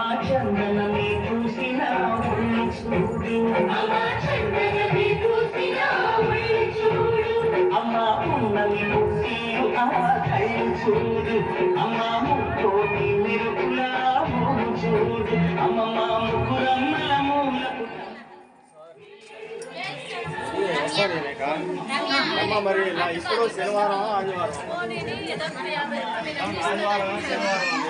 అలా చందనమే చూసిన చూడు మరి శనివారం ఆదివారం ఆదివారం శనివారం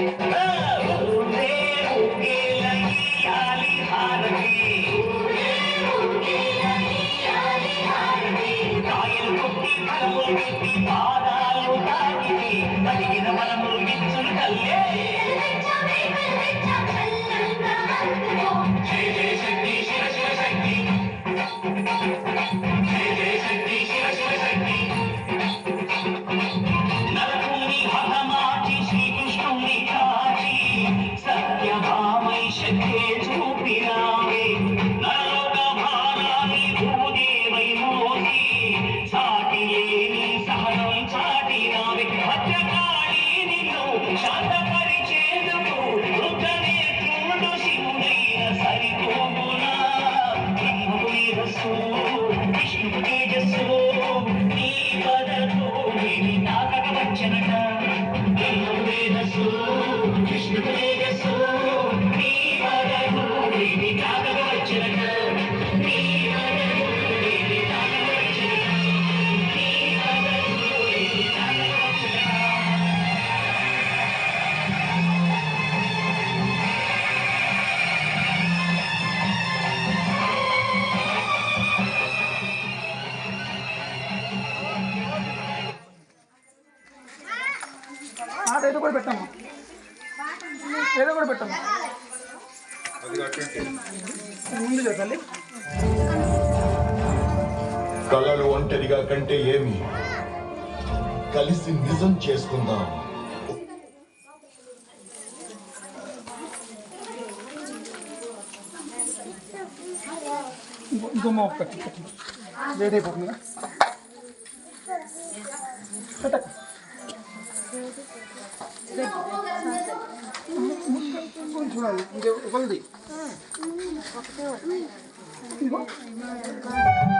Hey! 徒弟 చెప్పండి. కళలు ఒంటరిగా కంటే ఏమి? కలిసి నిజం చేసుకుందాం. చూడాలి. ఇంకే 好吃给我。嗯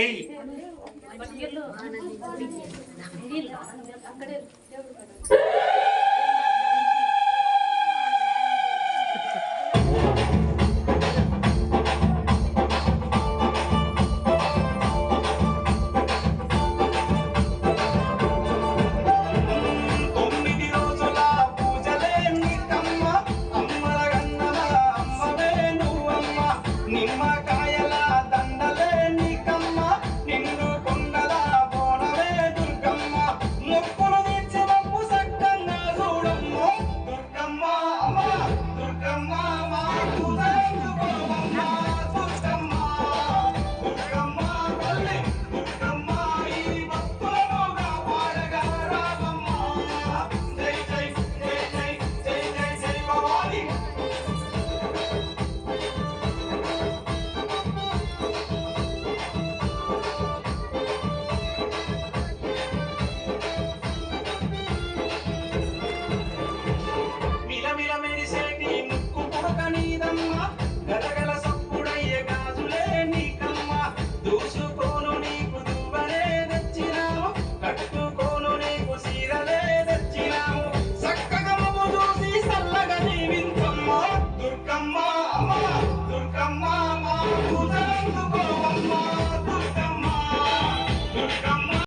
ఏయ్. అక్కడే